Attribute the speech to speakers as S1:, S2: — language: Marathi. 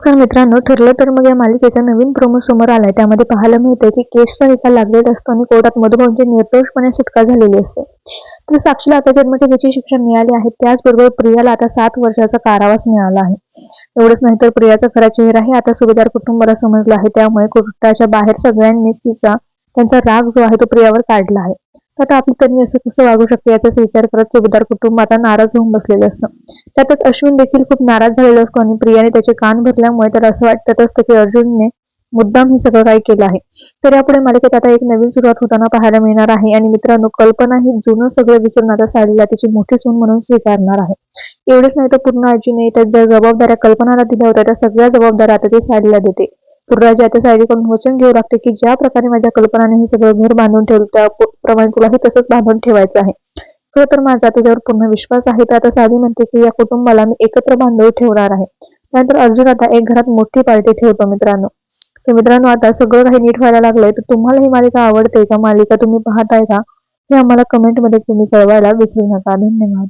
S1: तर मित्रांनो ठरलं तर मग या मालिकेचा नवीन प्रोमो समोर आलाय. त्यामध्ये पाहायला मिळतं की केसचा निकाल लागलेला असतो आणि कोर्टात मधुभाऊंची निर्दोषपणे सुटका झालेली असते. तर साक्षीला आता जन्मठेपेची शिक्षा मिळाली आहे. त्याचबरोबर प्रियाला आता सात वर्षाचा कारावास मिळाला आहे. एवढंच नाही तर प्रियाचा खरा चेहरा हे आता सुभेदार कुटुंबाला समजला आहे. त्यामुळे कुटुंबाच्या बाहेर सगळ्यांनीच तिचा त्यांचा राग जो आहे तो प्रियावर काढला आहे. तर आता आपली तरी असं कसं वागू शकते याचाच विचार करत सुभेदार कुटुंब आता नाराज होऊन बसलेले असतं. त्यातच अश्विन देखील खूप नाराज झालेला असतो आणि प्रियाने त्याचे कान भरल्यामुळे त्याला असं वाटत असतं की अर्जुनने मुद्दाम हे सगळं काही केलं आहे. तर यापुढे मालिकेत आता एक नवीन सुरुवात होताना पाहायला मिळणार आहे आणि मित्रांनो कल्पना ही जुनं सगळं विसरून आता साडीला तिची मोठी सून म्हणून स्वीकारणार आहे. एवढेच नाही तर पूर्ण आजीने त्या ज्या जबाबदाऱ्या कल्पनाला दिल्या होत्या. त्या सगळ्या जबाबदाऱ्या आता ती साडीला देते. पूर्णाजी आता साडीकडून वचन घेऊ लागते की ज्या प्रकारे माझ्या कल्पनाने हे सगळं घर बांधून ठेवलं त्याप्रमाणे तुला हे तसंच बांधून ठेवायचं आहे. खरं तर माझा तुझ्यावर पूर्ण विश्वास आहे. तर आता साधी म्हणते की या कुटुंबाला मी एकत्र बांधून ठेवणार आहे. त्यानंतर अर्जुन आता एक घरात मोठी पार्टी ठेवतो मित्रांनो. तर मित्रांनो आता सगळं काही नीट व्हायला लागलंय. तर तुम्हाला ही मालिका आवडते का? मालिका तुम्ही पाहताय का? हे आम्हाला कमेंटमध्ये तुम्ही कळवायला विसरू नका. धन्यवाद.